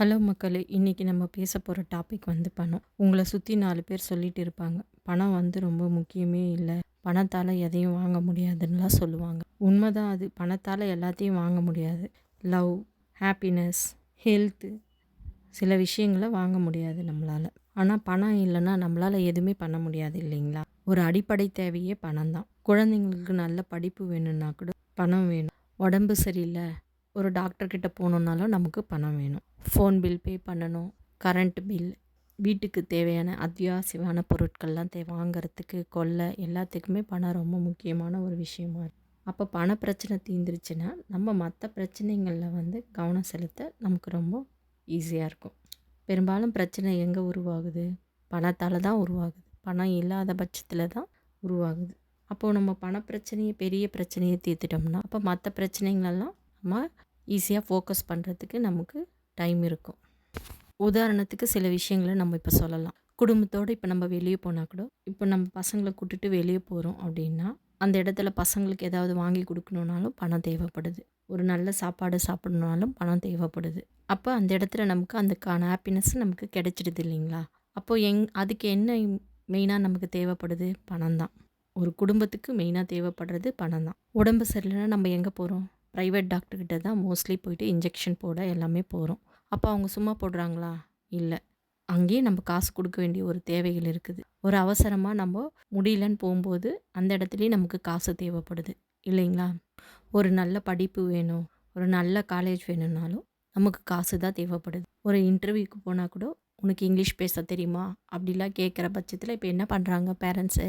Hello மக்களே இன்றைக்கி நம்ம பேச போகிற டாபிக் வந்து பணம். உங்களை சுற்றி நாலு பேர் சொல்லிட்டு இருப்பாங்க. பணம் வந்து ரொம்ப முக்கியமே இல்லை. பணத்தால் எதையும் வாங்க முடியாதுன்னுலாம் சொல்லுவாங்க. உண்மைதான் அது. பணத்தால் எல்லாத்தையும் வாங்க முடியாது. லவ் ஹாப்பினஸ் ஹெல்த்து சில விஷயங்களை வாங்க முடியாது நம்மளால். ஆனால் பணம் இல்லைன்னா நம்மளால் எதுவுமே பண்ண முடியாது இல்லைங்களா? ஒரு அடிப்படை தேவையே பணம் தான் குழந்தைங்களுக்கு நல்ல படிப்பு வேணும்னா கூட பணம் வேணும். உடம்பு சரியில்லை. ஒரு டாக்டர்கிட்ட போகணுன்னாலும் நமக்கு பணம் வேணும். ஃபோன் பில் பே பண்ணணும். கரண்ட் பில் வீட்டுக்கு தேவையான அத்தியாவசியமான பொருட்கள்லாம் தே வாங்கிறதுக்கு கொள்ளை எல்லாத்துக்குமே பணம் ரொம்ப முக்கியமான ஒரு விஷயமா இருக்குது அப்போ பண பிரச்சனை தீந்துருச்சுன்னா நம்ம மற்ற பிரச்சனைகளில் வந்து கவனம் செலுத்த நமக்கு ரொம்ப ஈஸியாக இருக்கும். பெரும்பாலும் பிரச்சனை எங்கே உருவாகுது? பணத்தால் தான் உருவாகுது. பணம் இல்லாத பட்சத்தில் தான் உருவாகுது. அப்போது நம்ம பண பிரச்சனையை பெரிய பிரச்சனையை தீர்த்துட்டோம்னா அப்போ மற்ற பிரச்சனைகளெல்லாம் நம்ம ஈஸியாக ஃபோக்கஸ் பண்ணுறதுக்கு நமக்கு டைம் இருக்கும். உதாரணத்துக்கு சில விஷயங்களை நம்ம இப்போ சொல்லலாம். குடும்பத்தோடு இப்போ நம்ம வெளியே போனால் கூட இப்போ நம்ம பசங்களை கூட்டுட்டு வெளியே போகிறோம் அப்படின்னா அந்த இடத்துல பசங்களுக்கு ஏதாவது வாங்கி கொடுக்கணுன்னாலும் பணம் தேவைப்படுது. ஒரு நல்ல சாப்பாடு சாப்பிடணுனாலும் பணம் தேவைப்படுது. அப்போ அந்த இடத்துல நமக்கு அதுக்கான ஹாப்பினஸ் நமக்கு கிடைச்சிடுது இல்லைங்களா? அப்போது எங் அதுக்கு என்ன மெயினாக நமக்கு தேவைப்படுது? பணம் தான் ஒரு குடும்பத்துக்கு மெயினாக தேவைப்படுறது பணம் தான் உடம்பு சரியில்லைன்னா நம்ம எங்கே போகிறோம் ப்ரைவேட் டாக்டர்கிட்ட தான் மோஸ்ட்லி போயிட்டு இன்ஜெக்ஷன் போட எல்லாமே போகிறோம் அப்போ அவங்க சும்மா போடுறாங்களா? இல்லை. அங்கேயே நம்ம காசு கொடுக்க வேண்டிய ஒரு தேவைகள் இருக்குது. ஒரு அவசரமாக நம்ம முடியலன்னு போகும்போது அந்த இடத்துலையும் நமக்கு காசு தேவைப்படுது. இல்லைங்களா? ஒரு நல்ல படிப்பு வேணும் ஒரு நல்ல காலேஜ் வேணும்னாலும் நமக்கு காசு தான் தேவைப்படுது. ஒரு இன்டர்வியூக்கு போனால் கூட உனக்கு இங்கிலீஷ் பேச தெரியுமா? அப்படிலாம் கேட்குற பட்சத்தில் இப்போ என்ன பண்ணுறாங்க பேரண்ட்ஸு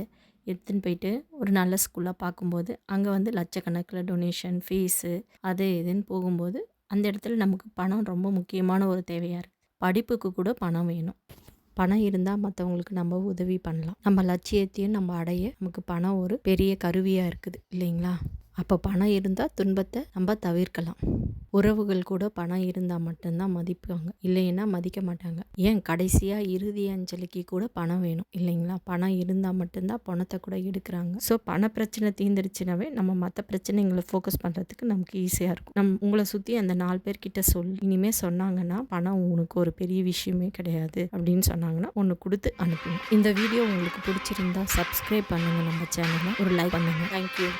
எடுத்துன்னு போயிட்டு ஒரு நல்ல ஸ்கூலாக பார்க்கும்போது அங்கே வந்து லட்சக்கணக்கில் டொனேஷன் ஃபீஸு அது இதுன்னு போகும்போது அந்த இடத்துல நமக்கு பணம் ரொம்ப முக்கியமான ஒரு தேவையாக இருக்குது படிப்புக்கு கூட பணம் வேணும். பணம் இருந்தால் மற்றவங்களுக்கு நம்ம உதவி பண்ணலாம். நம்ம லட்சியத்தையும் நம்ம அடைய நமக்கு பணம் ஒரு பெரிய கருவியாக இருக்குது இல்லைங்களா? அப்போ பணம் இருந்தால் துன்பத்தை நம்ம தவிர்க்கலாம். உறவுகள் கூட பணம் இருந்தால் மட்டும்தான் மதிப்பாங்க. இல்லைன்னா மதிக்க மாட்டாங்க. ஏன்? கடைசியாக இறுதி அஞ்சலிக்கு கூட பணம் வேணும். இல்லைங்களா? பணம் இருந்தால் மட்டும்தான் பணத்தை கூட எடுக்கிறாங்க. ஸோ பண பிரச்சனை தீர்ந்துருச்சுனாவே நம்ம மற்ற பிரச்சனைகளை ஃபோக்கஸ் பண்ணுறதுக்கு நமக்கு ஈஸியாக இருக்கும். நம் உங்களை சுற்றி அந்த நாலு பேர்கிட்ட சொல் இனிமேல் சொன்னாங்கன்னா பணம் உனக்கு ஒரு பெரிய விஷயமே கிடையாது அப்படின்னு சொன்னாங்கன்னா ஒன்று கொடுத்து அனுப்புங்க. இந்த வீடியோ உங்களுக்கு பிடிச்சிருந்தா சப்ஸ்கிரைப் பண்ணுங்கள் நம்ம சேனலை ஒரு லைக் பண்ணுங்கள் தேங்க்யூ